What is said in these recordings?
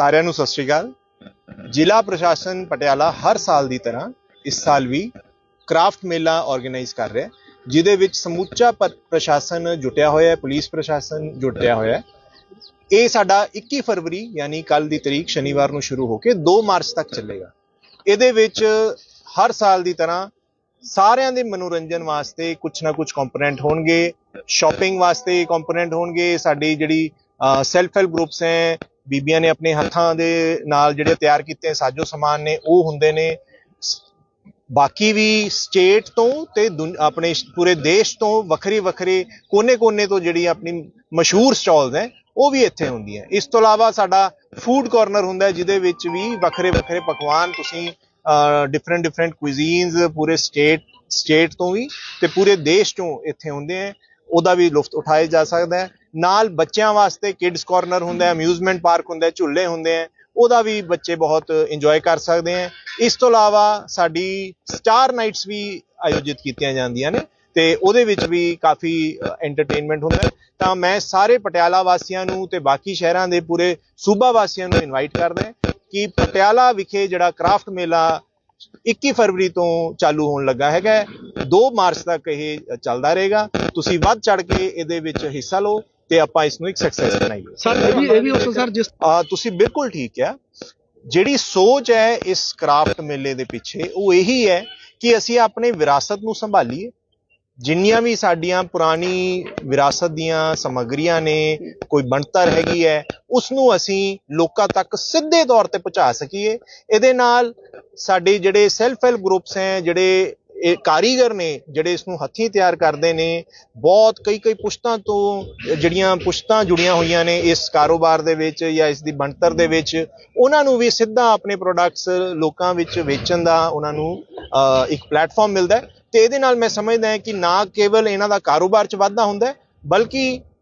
ਸਾਰਿਆਂ ਨੂੰ ਸਤਿ ਸ਼੍ਰੀ ਅਕਾਲ। ਜ਼ਿਲ੍ਹਾ ਪ੍ਰਸ਼ਾਸਨ ਪਟਿਆਲਾ ਹਰ ਸਾਲ ਦੀ ਤਰ੍ਹਾਂ ਇਸ ਸਾਲ ਵੀ ਕ੍ਰਾਫਟ ਮੇਲਾ ਆਰਗੇਨਾਈਜ਼ ਕਰ ਰਿਹਾ ਜਿਹਦੇ ਵਿੱਚ ਸਮੁੱਚਾ ਪ- ਪ੍ਰਸ਼ਾਸਨ ਜੁਟਿਆ ਹੋਇਆ ਹੈ, ਪੁਲਿਸ ਪ੍ਰਸ਼ਾਸਨ ਜੁਟਿਆ ਹੋਇਆ ਹੈ। ਇਹ ਸਾਡਾ 21 ਫਰਵਰੀ ਯਾਨੀ ਕੱਲ ਦੀ ਤਰੀਕ ਸ਼ਨੀਵਾਰ ਨੂੰ ਸ਼ੁਰੂ ਹੋ ਕੇ 2 ਮਾਰਚ ਤੱਕ ਚੱਲੇਗਾ। ਇਹਦੇ ਵਿੱਚ ਹਰ ਸਾਲ ਦੀ ਤਰ੍ਹਾਂ ਸਾਰਿਆਂ ਦੇ ਮਨੋਰੰਜਨ ਵਾਸਤੇ ਕੁਝ ਨਾ ਕੁਝ ਕੰਪੋਨੈਂਟ ਹੋਣਗੇ ਸ਼ਾਪਿੰਗ ਵਾਸਤੇ ਕੰਪੋਨੈਂਟ ਹੋਣਗੇ, ਸਾਡੀ ਜਿਹੜੀ ਸੈਲਫ ਹੈਲਪ ਗਰੁੱਪਸ ਹੈ ਬੀਬੀਆਂ ਨੇ ਆਪਣੇ ਹੱਥਾਂ ਦੇ ਨਾਲ ਜਿਹੜੇ ਤਿਆਰ ਕੀਤੇ ਸਾਜੋ ਸਮਾਨ ਨੇ, ਉਹ ਹੁੰਦੇ ਨੇ। ਬਾਕੀ ਵੀ ਸਟੇਟ ਤੋਂ ਤੇ ਦੁਨ- ਆਪਣੇ ਪੂਰੇ ਦੇਸ਼ ਤੋਂ ਵੱਖਰੇ ਵੱਖਰੇ ਕੋਨੇ-ਕੋਨੇ ਤੋਂ ਜਿਹੜੀ ਆਪਣੀ ਮਸ਼ਹੂਰ ਸਟਾਲਸ ਹੈ ਉਹ ਵੀ ਇੱਥੇ ਹੁੰਦੀਆਂ। ਇਸ ਤੋਂ ਇਲਾਵਾ ਸਾਡਾ ਫੂਡ ਕਾਰਨਰ ਹੁੰਦਾ ਜਿਹਦੇ ਵਿੱਚ ਵੀ ਵੱਖਰੇ ਵੱਖਰੇ ਪਕਵਾਨ ਤੁਸੀਂ ਡਿਫਰੈਂਟ ਡਿਫਰੈਂਟ ਕੁਜ਼ੀਨਸ ਪੂਰੇ ਸਟੇਟ ਸਟੇਟ ਤੋਂ ਵੀ ਤੇ ਪੂਰੇ ਦੇਸ਼ ਤੋਂ ਇੱਥੇ ਹੁੰਦੇ ਹੈ। ਉਹਦਾ ਵੀ ਲੁਫਤ ਉਠਾਇਆ ਜਾ ਸਕਦਾ ਹੈ। ਨਾਲ ਬੱਚਿਆਂ ਵਾਸਤੇ ਕਿਡਸ ਕਾਰਨਰ ਹੁੰਦਾ ਹੈ ਅਮਿਊਜ਼ਮੈਂਟ ਪਾਰਕ ਹੁੰਦਾ ਹੈ ਝੂਲੇ ਹੁੰਦੇ ਹੈ ਉਹਦਾ ਵੀ ਬੱਚੇ ਬਹੁਤ ਇੰਜੋਏ ਕਰ ਸਕਦੇ ਹੈ ਇਸ ਤੋਂ ਇਲਾਵਾ ਸਾਡੀ ਸਟਾਰ ਨਾਈਟਸ ਵੀ ਆਯੋਜਿਤ ਕੀਤੀਆਂ ਜਾਂਦੀਆਂ ਨੇ ਤੇ ਉਹਦੇ ਵਿੱਚ ਵੀ ਕਾਫੀ ਐਂਟਰਟੇਨਮੈਂਟ ਹੁੰਦਾ ਤਾਂ ਮੈਂ ਸਾਰੇ ਪਟਿਆਲਾ ਵਾਸੀਆਂ ਨੂੰ ਤੇ ਬਾਕੀ ਸ਼ਹਿਰਾਂ ਦੇ ਪੂਰੇ ਸੂਬਾ ਵਾਸੀਆਂ ਨੂੰ ਇਨਵਾਈਟ ਕਰਦਾ ਕਿ ਪਟਿਆਲਾ ਵਿਖੇ ਜਿਹੜਾ ਕ੍ਰਾਫਟ ਮੇਲਾ 21 ਫਰਵਰੀ ਤੋਂ ਚਾਲੂ ਹੋਣ ਲੱਗਾ ਹੈਗਾ ਹੈ। 2 ਮਾਰਚ ਤੱਕ ਇਹ ਚੱਲਦਾ ਰਹੇਗਾ। ਤੁਸੀਂ ਵੱਧ ਚੜ ਕੇ ਇਹਦੇ ਵਿੱਚ ਹਿੱਸਾ ਲਓ ਤੇ ਆਪਾਂ ਇਸ ਨੂੰ ਇੱਕ ਸਕਸੈਸ ਬਣਾਈਏ। ਸਰ ਇਹ ਵੀ ਇਹ ਵੀ ਉਸ ਸਰ ਜਿਸ ਤੁਸੀਂ ਬਿਲਕੁਲ ਠੀਕ ਹੈ। ਜਿਹੜੀ ਸੋਚ ਹੈ ਇਸ ਕ੍ਰਾਫਟ ਮੇਲੇ ਦੇ ਪਿੱਛੇ ਉਹ ਇਹੀ ਹੈ ਕਿ ਅਸੀਂ ਆਪਣੇ ਵਿਰਾਸਤ ਨੂੰ ਸੰਭਾਲੀਏ। ਜਿੰਨੀਆਂ ਵੀ ਸਾਡੀਆਂ ਪੁਰਾਣੀ ਵਿਰਾਸਤ ਦੀਆਂ ਸਮੱਗਰੀਆਂ ਨੇ, ਕੋਈ ਬਣਤਰ ਹੈਗੀ ਹੈ ਉਸ ਨੂੰ ਅਸੀਂ ਲੋਕਾਂ ਤੱਕ ਸਿੱਧੇ ਤੌਰ ਤੇ ਪਹੁੰਚਾ ਸਕੀਏ। ਇਹਦੇ ਨਾਲ ਸਾਡੇ ਜਿਹੜੇ ਸੈਲਫ ਹੈਲਪ ਗਰੁੱਪਸ ਹੈ, ਜਿਹੜੇ ਇਹ ਕਾਰੀਗਰ ਨੇ, ਜਿਹੜੇ ਇਸ ਨੂੰ ਹੱਥੀਂ ਤਿਆਰ ਕਰਦੇ ਨੇ, ਬਹੁਤ ਕਈ ਕਈ ਪੁਸ਼ਤਾਂ ਤੋਂ, ਜਿਹੜੀਆਂ ਪੁਸ਼ਤਾਂ ਜੁੜੀਆਂ ਹੋਈਆਂ ਨੇ ਇਸ ਕਾਰੋਬਾਰ ਦੇ ਵਿੱਚ ਜਾਂ ਇਸ ਦੀ ਬਣਤਰ ਦੇ ਵਿੱਚ, ਉਹਨਾਂ ਨੂੰ ਵੀ ਸਿੱਧਾ ਆਪਣੇ ਪ੍ਰੋਡਕਟਸ ਲੋਕਾਂ ਵਿੱਚ ਵੇਚਣ ਦਾ ਉਹਨਾਂ ਨੂੰ ਇੱਕ ਪਲੇਟਫਾਰਮ ਮਿਲਦਾ ਹੈ। ਤੇ ਇਹਦੇ ਨਾਲ ਮੈਂ ਸਮਝਦਾ ਹਾਂ ਕਿ ਨਾ ਕੇਵਲ ਇਹਨਾਂ ਦਾ ਕਾਰੋਬਾਰ 'ਚ ਵਾਧਾ ਹੁੰਦਾ ਹੈ ਬਲਕਿ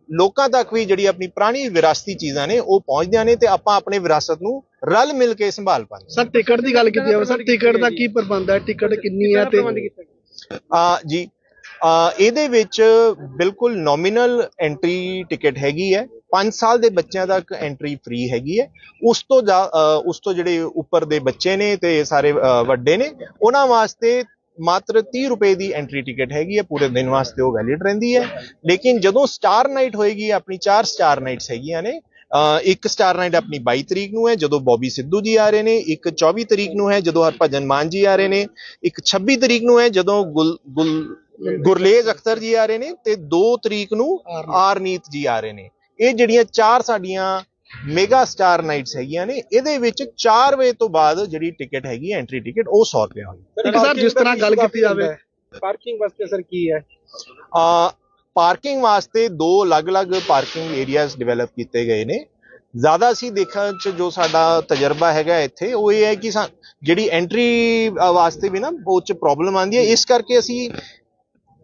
ਲੋਕਾਂ ਤੱਕ ਵੀ ਜਿਹੜੀ ਆਪਣੀ ਪੁਰਾਣੀ ਵਿਰਾਸਤੀ ਚੀਜ਼ਾਂ ਨੇ ਉਹ ਪਹੁੰਚਦੀਆਂ ਨੇ ਤੇ ਆਪਾਂ ਆਪਣੇ ਵਿਰਾਸਤ ਨੂੰ ਰਲ ਮਿਲ ਕੇ ਸੰਭਾਲ ਪਾਉਂਦੇ ਸਰ ਟਿਕਟ ਦੀ ਗੱਲ ਕੀਤੀ ਜਾਵੇ ਸਰ ਟਿਕਟ ਦਾ ਕੀ ਪ੍ਰਬੰਧ ਹੈ? ਟਿਕਟ ਕਿੰਨੀ ਹੈ ਤੇ ਆ ਜੀ ਆ ਇਹਦੇ ਵਿੱਚ ਬਿਲਕੁਲ ਨੋਮੀਨਲ ਐਂਟਰੀ ਟਿਕਟ ਹੈਗੀ ਹੈ 5 ਸਾਲ ਦੇ ਬੱਚਿਆਂ ਤੱਕ ਐਂਟਰੀ ਫ੍ਰੀ ਹੈਗੀ ਹੈ। ਉਸ ਤੋਂ ਉਸ ਤੋਂ ਜਿਹੜੇ ਉੱਪਰ ਦੇ ਬੱਚੇ ਨੇ ਤੇ ਸਾਰੇ ਵੱਡੇ ਨੇ ਉਹਨਾਂ ਵਾਸਤੇ ਮਾਤਰ 30 ਰੁਪਏ ਦੀ ਐਂਟਰੀ ਟਿਕਟ ਹੈਗੀ ਹੈ ਪੂਰੇ ਦਿਨ ਵਾਸਤੇ ਉਹ ਵੈਲਿਡ ਰਹਿੰਦੀ ਹੈ। ਲੇਕਿਨ ਜਦੋਂ ਸਟਾਰ ਨਾਈਟ ਹੋਏਗੀ ਆਪਣੀ 4 ਸਟਾਰ ਨਾਈਟਸ ਹੈਗੀਆਂ ਨੇ ਇੱਕ ਸਟਾਰ ਨਾਈਟ ਆਪਣੀ 22 ਤਰੀਕ ਨੂੰ ਹੈ ਜਦੋਂ ਬੌਬੀ ਸਿੱਧੂ ਜੀ ਆ ਰਹੇ ਨੇ ਇੱਕ 24 ਤਰੀਕ ਨੂੰ ਹੈ ਜਦੋਂ ਹਰਭਜਨ ਮਾਨ ਜੀ ਆ ਰਹੇ ਨੇ ਇੱਕ 26 ਤਰੀਕ ਨੂੰ ਹੈ ਜਦੋਂ ਗੁਲ ਗੁਲ ਗੁਰਲੇਜ਼ ਅਖਤਰ ਜੀ ਆ ਰਹੇ ਨੇ ਤੇ 2 ਤਰੀਕ ਨੂੰ ਆਰਨੀਤ ਜੀ ਆ ਰਹੇ ਨੇ। ਇਹ ਜਿਹੜੀਆਂ ਚਾਰ ਸਾਡੀਆਂ ਮੈਗਾ ਸਟਾਰ ਨਾਈਟਸ ਹੈਗੀਆਂ ਨੇ ਇਹਦੇ ਵਿੱਚ 4 ਵਜੇ ਤੋਂ ਬਾਅਦ ਜਿਹੜੀ ਟਿਕਟ ਹੈਗੀ ਐਂਟਰੀ ਟਿਕਟ ਉਹ 100 ਰੁਪਏ ਹੋਈ ਇੱਕ ਸਰ ਜਿਸ ਤਰ੍ਹਾਂ ਗੱਲ ਕੀਤੀ ਜਾਵੇ ਪਾਰਕਿੰਗ ਵਾਸਤੇ ਸਰ ਕੀ ਹੈ? ਆ ਪਾਰਕਿੰਗ ਵਾਸਤੇ ਦੋ ਅਲੱਗ-ਅਲੱਗ ਪਾਰਕਿੰਗ ਏਰੀਆਜ਼ ਡਿਵੈਲਪ ਕੀਤੇ ਗਏ ਨੇ। ਜ਼ਿਆਦਾ ਅਸੀਂ ਦੇਖਣ ਚ ਜੋ ਸਾਡਾ ਤਜਰਬਾ ਹੈਗਾ ਇੱਥੇ ਉਹ ਇਹ ਹੈ ਕਿ ਜਿਹੜੀ ਐਂਟਰੀ ਵਾਸਤੇ ਵੀ ਨਾ ਬਹੁਤ ਚ ਪ੍ਰੋਬਲਮ ਆਉਂਦੀ ਹੈ। ਇਸ ਕਰਕੇ ਅਸੀਂ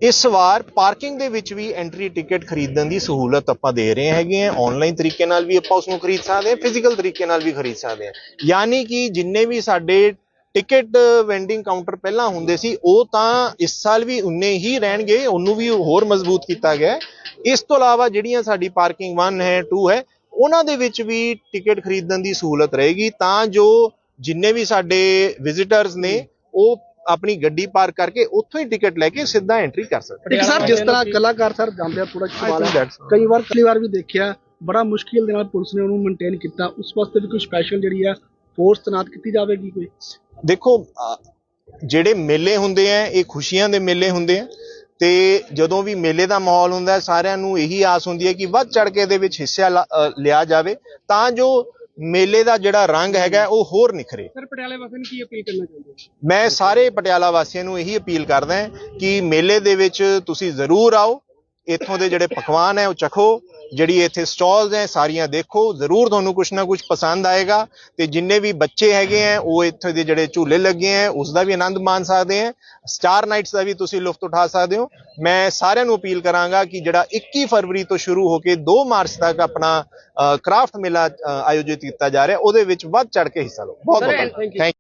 ਇਸ ਵਾਰ ਪਾਰਕਿੰਗ ਦੇ ਵਿੱਚ ਵੀ ਐਂਟਰੀ ਟਿਕਟ ਖਰੀਦਣ ਦੀ ਸਹੂਲਤ ਆਪਾਂ ਦੇ ਰਹੇ ਹੈਗੇ ਆ ਆਨਲਾਈਨ ਤਰੀਕੇ ਨਾਲ ਵੀ ਆਪਾਂ ਉਸ ਨੂੰ ਖਰੀਦ ਸਕਦੇ ਹਾਂ ਫਿਜ਼ੀਕਲ ਤਰੀਕੇ ਨਾਲ ਵੀ ਖਰੀਦ ਸਕਦੇ ਹਾਂ। ਯਾਨੀ ਕਿ ਜਿੰਨੇ ਵੀ ਸਾਡੇ ਟਿਕਟ ਵੈਂਡਿੰਗ ਕਾਊਂਟਰ ਪਹਿਲਾਂ ਹੁੰਦੇ ਸੀ, ਉਹ ਤਾਂ ਇਸ ਸਾਲ ਵੀ ਉਨੇ ਹੀ ਰਹਿਣਗੇ, ਉਹਨੂੰ ਵੀ ਹੋਰ ਮਜ਼ਬੂਤ ਕੀਤਾ ਗਿਆ ਇਸ ਤੋਂ ਇਲਾਵਾ ਜਿਹੜੀਆਂ ਸਾਡੀ ਪਾਰਕਿੰਗ 1 ਹੈ 2 ਹੈ, ਉਹਨਾਂ ਦੇ ਵਿੱਚ ਵੀ ਟਿਕਟ ਖਰੀਦਣ ਦੀ ਸਹੂਲਤ ਰਹੇਗੀ। ਤਾਂ ਜੋ ਜਿੰਨੇ ਵੀ ਸਾਡੇ ਵਿਜ਼ਿਟਰਸ ਨੇ, ਉਹ ਆਪਣੀ ਗੱਡੀ ਪਾਰਕ ਕਰਕੇ ਉੱਥੋਂ ਹੀ ਟਿਕਟ ਲੈ ਕੇ ਸਿੱਧਾ ਐਂਟਰੀ ਕਰ ਸਕਦੇ ਇੱਕ ਸਰ ਜਿਸ ਤਰ੍ਹਾਂ ਕਲਾਕਾਰ ਸਰ ਜਾਂਦੇ ਆ ਥੋੜਾ ਸਵਾਲ ਹੈ. ਕਈ ਵਾਰ ਕਈ ਵਾਰ ਵੀ ਦੇਖਿਆ ਬੜਾ ਮੁਸ਼ਕਿਲ ਦੇ ਨਾਲ ਪੁਲਿਸ ਨੇ ਉਹਨੂੰ ਮੇਨਟੇਨ ਕੀਤਾ। ਉਸ ਵਾਸਤੇ ਵੀ ਕੋਈ ਸਪੈਸ਼ਲ ਜਿਹੜੀ ਆ ਫੋਰਸ ਤਨਾਤ ਕੀਤੀ ਜਾਵੇਗੀ ਕੋਈ? ਦੇਖੋ ਜਿਹੜੇ ਮੇਲੇ ਹੁੰਦੇ ਆ ਇਹ ਖੁਸ਼ੀਆਂ ਦੇ ਮੇਲੇ ਹੁੰਦੇ ਆ। ਤੇ ਜਦੋਂ ਵੀ ਮੇਲੇ ਦਾ ਮਾਹੌਲ ਹੁੰਦਾ ਸਾਰਿਆਂ ਨੂੰ ਇਹੀ ਆਸ ਹੁੰਦੀ ਹੈ ਕਿ ਵੱਧ ਚੜ ਕੇ ਇਹਦੇ ਵਿੱਚ ਹਿੱਸਾ ਲਿਆ ਜਾਵੇ। ਤਾਂ ਜੋ ਮੇਲੇ ਦਾ ਜਿਹੜਾ ਰੰਗ ਹੈਗਾ ਉਹ ਹੋਰ ਨਿਖਰੇ। ਸਰ ਪਟਿਆਲੇ ਵਾਸੀਆਂ ਨੂੰ ਕੀ ਅਪੀਲ ਕਰਨਾ ਚਾਹੁੰਦੇ ਹੋ? ਮੈਂ ਸਾਰੇ ਪਟਿਆਲਾ ਵਾਸੀਆਂ ਨੂੰ ਇਹੀ ਅਪੀਲ ਕਰਦਾ ਕਿ ਮੇਲੇ ਦੇ ਵਿੱਚ ਤੁਸੀਂ ਜ਼ਰੂਰ ਆਓ ਇੱਥੋਂ ਦੇ ਜਿਹੜੇ ਪਕਵਾਨ ਹੈ ਉਹ ਚਖੋ। ਜਿਹੜੀ ਇੱਥੇ ਸਟਾਲਸ ਹੈ ਸਾਰੀਆਂ ਦੇਖੋ ਜ਼ਰੂਰ ਤੁਹਾਨੂੰ ਕੁਝ ਨਾ ਕੁਝ ਪਸੰਦ ਆਏਗਾ। ਤੇ ਜਿੰਨੇ ਵੀ ਬੱਚੇ ਹੈਗੇ ਹੈ ਉਹ ਇੱਥੇ ਦੇ ਜਿਹੜੇ ਝੂਲੇ ਲੱਗੇ ਹੈ ਉਸ ਦਾ ਵੀ ਆਨੰਦ ਮਾਣ ਸਕਦੇ ਹੈ। ਸਟਾਰ ਨਾਈਟਸ ਦਾ ਵੀ ਤੁਸੀਂ ਲੁਫਤ ਉਠਾ ਸਕਦੇ ਹੋ। ਮੈਂ ਸਾਰਿਆਂ ਨੂੰ ਅਪੀਲ ਕਰਾਂਗਾ ਕਿ ਜਿਹੜਾ 21 ਫਰਵਰੀ ਤੋਂ ਸ਼ੁਰੂ ਹੋ ਕੇ 2 ਮਾਰਚ ਤੱਕ ਆਪਣਾ ਕ੍ਰਾਫਟ ਮੇਲਾ ਆਯੋਜਿਤ ਕੀਤਾ ਜਾ ਰਿਹਾ ਉਹਦੇ ਵਿੱਚ ਵੱਧ ਚੜ ਕੇ ਹਿੱਸਾ ਲਓ। ਬਹੁਤ ਬਹੁਤ ਥੈਂਕ